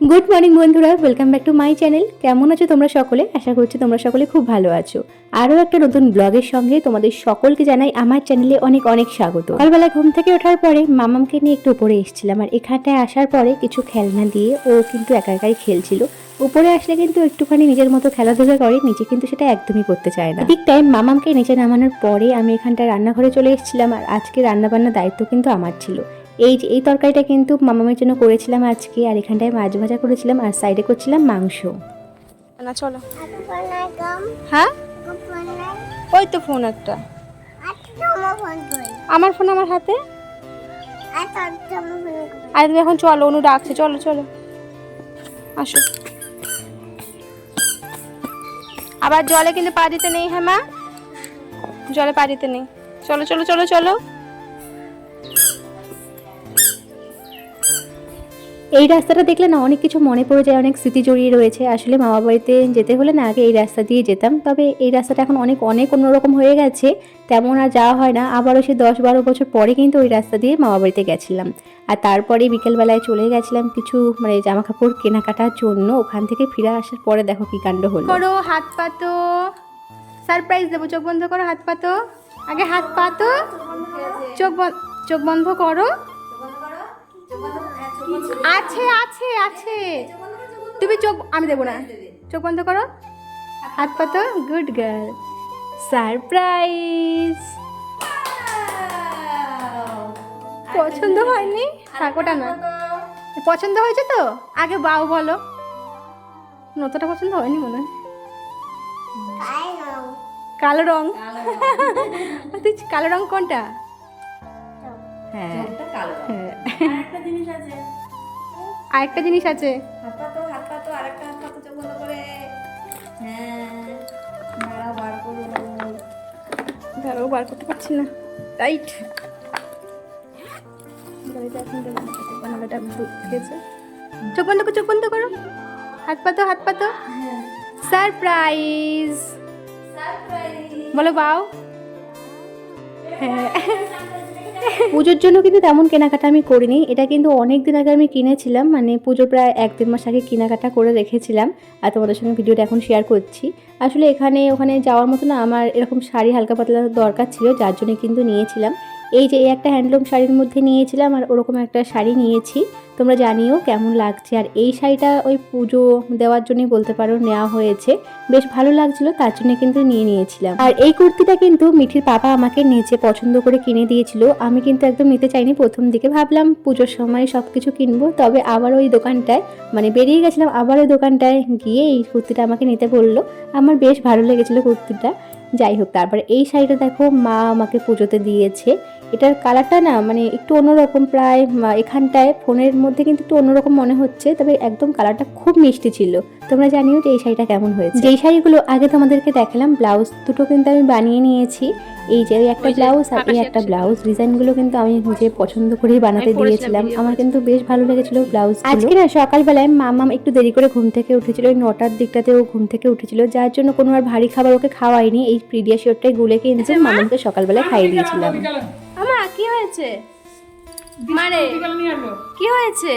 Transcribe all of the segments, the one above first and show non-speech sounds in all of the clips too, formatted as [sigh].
Good morning বন্ধুরা welcome back to my channel কেমন আছো তোমরা সকলে? আশা করছি তোমরা সকলে খুব ভালো আছো। আরও একটা নতুন ব্লগের সঙ্গে তোমাদের সকলকে জানাই আমার চ্যানেলে অনেক অনেক স্বাগত। সকালবেলা ঘুম থেকে ওঠার পরে মামামকে নিয়ে একটু উপরে এসেছিলাম আর এখানটায় আসার পরে কিছু খেলনা দিয়ে ও কিন্তু একা একাই খেলছিল। উপরে আসলে কিন্তু একটুখানি নিজের মতো খেলাধুলা করে নিচে কিন্তু সেটা একদমই করতে চায় না। ঠিক টাইম মামামকে নিচে নামানোর পরে আমি এখানটায় রান্নাঘরে চলে এসেছিলাম আর আজকে রান্নাবান্নার দায়িত্ব কিন্তু আমার ছিল। এই যে এই তরকারিটা কিন্তু মামামের জন্য করেছিলাম আজকে আর এখানটায় মাছ ভাজা করেছিলাম আর সাইডে করছিলাম মাংস। না চলো। হ্যাঁ? ওই তো ফোন একটা। আমার ফোন আমার হাতে. আর তুমি এখন চলো অনু ডাকছে চলো চলো। আসো। আবার জলে কিন্তু পা দিতে নেই হ্যাঁ মা? জলে পা দিতে নেই। চলো চলো চলো চলো। এই রাস্তাটা দেখলে না অনেক কিছু মনে পড়ে যায়, অনেক স্মৃতি জড়িয়ে রয়েছে। আসলে মামা বাড়িতে যেতে হলে না আগে এই রাস্তা দিয়ে যেতাম। তবে এই রাস্তাটা এখন অনেক অনেক অন্যরকম হয়ে গেছে। তেমন আর যাওয়া হয় না। আবারও সে দশ বারো বছর পরে কিন্তু ওই রাস্তা দিয়ে মামা বাড়িতে গেছিলাম। আর তারপরে বিকেলবেলায় চলে গেছিলাম কিছু মানে জামা কাপড় কেনাকাটার জন্য। ওখান থেকে ফিরে আসার পরে দেখো কি কাণ্ড হলো। করো, হাত পাতো সারপ্রাইজ দেবো, চোখ বন্ধ করো, হাত পাতো আগে হাত পাতো চোখ বন্ধ চোখ বন্ধ করো। আছে আছে আছে। তুমি চোখ আমি দেবো না। চোখ বন্ধ করো। হাত পাতো গুড গার্ল সারপ্রাইজ পছন্দ হয়নি? থাকোটা না। পছন্দ হয়েছে তো? আগে বাউ বলো। নতটা পছন্দ হয়নি মনে হয়. কালো রং। [laughs] তুই কালো রং কোনটা? হ্যাঁ। হ্যাঁ। আরেকটা জিনিস আছে। হাত চোখ বন্ধ করে। হ্যাঁ দাঁড়াও বার করো ধরো বার করতে পারছি না। রাইট চোখ বন্ধ করো চোখ বন্ধ করো হাত পাতো হাত পাতো সারপ্রাইজ বলো বাও। হ্যাঁ। পুজোর জন্য কিন্তু তেমন কেনাকাটা আমি করিনি। এটা কিন্তু অনেক দিন আগে আমি কিনেছিলাম মানে পুজো প্রায় এক দেড় মাস আগে কেনাকাটা করে রেখেছিলাম। আর তোমাদের সঙ্গে ভিডিওটা এখন শেয়ার করছি। আসলে এখানে, ওখানে যাওয়ার মতো না, আমার এরকম শাড়ি হালকা পাতলা দরকার ছিল, যার জন্য কিন্তু নিয়েছিলাম। এই যে একটা হ্যান্ডলুম শাড়ির মধ্যে নিয়েছিলাম আর ওরকম একটা শাড়ি নিয়েছি। তোমরা জানিও কেমন লাগছে। আর এই শাড়িটা ওই পুজো দেওয়ার জন্যই বলতে পারো নেওয়া হয়েছে। বেশ ভালো লাগছিল, তার জন্য কিন্তু নিয়ে নিয়েছিলাম। আর এই কুর্তিটা কিন্তু মিঠির পাপা আমাকে নিচে পছন্দ করে কিনে দিয়েছিল। আমি কিন্তু একদম নিতে চাইনি প্রথম দিকে। ভাবলাম পুজোর সময় সব কিছু কিনবো। তবে আবার ওই দোকানটায় মানে বেরিয়ে গেছিলাম, আবার ওই দোকানটায় গিয়ে এই কুর্তিটা আমাকে নিতে বলল। আমার বেশ ভালো লেগেছিল কুর্তিটা। যাই হোক, তারপরে এই শাড়িটা দেখো, মা আমাকে পুজোতে দিয়েছে। এটার কালারটা না মানে একটু অন্যরকম প্রায় এখানটায় ফোনের মধ্যে কিন্তু একটু অন্যরকম মনে হচ্ছে, তবে একদম কালারটা খুব মিষ্টি ছিল। তোমরা জানিও যে এই শাড়িটা কেমন হয়েছে। যেই শাড়িগুলো আগে তোমাদেরকে দেখালাম, ব্লাউজ দুটো কিন্তু আমি বানিয়ে নিয়েছি। এই যে ওই একটা ব্লাউজ আর এই একটা। ব্লাউজ ডিজাইনগুলো কিন্তু আমি নিজে পছন্দ করেই বানাতে দিয়েছিলাম। আমার কিন্তু বেশ ভালো লেগেছিল ব্লাউজ আজকে না সকালবেলায় মামাম একটু দেরি করে ঘুম থেকে উঠেছিল ওই নটার দিকটাতে ও ঘুম থেকে উঠেছিল যার জন্য কোনো আর ভারী খাবার ওকে খাওয়াইনি এই প্রিডিয়াশিওরটাই গুলে কিন্তু মামামকে সকালবেলায় খাইয়ে দিয়েছিলাম। আমা কি হয়েছে? মারে কি হয়েছে?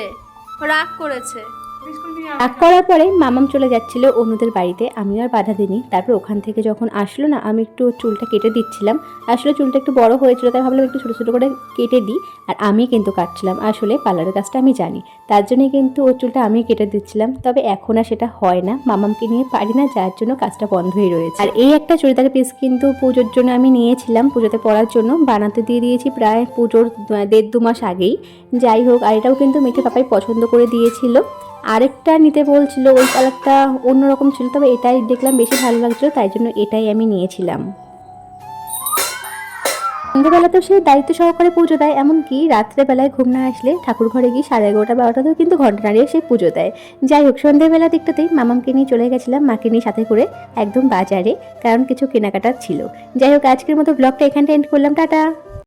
রাগ করেছে। রাগ করার পরে মামাম চলে যাচ্ছিল অনুদের বাড়িতে। আমি আর বাধা দিইনি। তারপর ওখান থেকে যখন আসলো না, আমি একটু চুলটা কেটে দিচ্ছিলাম। আসলে চুলটা একটু বড় হয়েছিল, তাই ভাবলাম একটু ছোটো ছোটো করে কেটে দিই। আর আমি কিন্তু কাটছিলাম। আসলে পার্লারের কাজটা আমি জানি। তার জন্যই কিন্তু ওর চুলটা আমি কেটে দিচ্ছিলাম। তবে এখন আর সেটা হয় না। মামামকে নিয়ে পারি না, যার জন্য কাজটা বন্ধই রয়েছে। আর এই একটা চুড়িদার পিস কিন্তু পুজোর জন্য আমি নিয়েছিলাম। পুজোতে পরার জন্য বানাতে দিয়ে দিয়েছি প্রায় পুজোর দেড় দু মাস আগেই। যাই হোক, আর এটাও কিন্তু মিঠে পাপাই পছন্দ করে দিয়েছিল। আরেকটা নিতে বলছিল, ওই কালারটা অন্যরকম ছিল, তবে এটাই দেখলাম বেশি ভালো লাগছিল, তাই জন্য এটাই আমি নিয়েছিলাম। সন্ধ্যেবেলা তো সে দায়িত্ব সহকারে পুজো দেয়, এমনকি রাত্রেবেলায় ঘুম না আসলে ঠাকুর ঘরে গিয়ে সাড়ে এগারোটা, বারোটাতেও কিন্তু ঘণ্টা নাড়িয়ে সে পুজো দেয়। যাই হোক, সন্ধ্যেবেলা দিকটাতেই মামামকে নিয়ে চলে গেছিলাম, মাকে নিয়ে সাথে করে একদম বাজারে, কারণ কিছু কেনাকাটার ছিল। যাই হোক, আজকের মতো ব্লগটা এখানটা এন্ড করলাম, টাটা!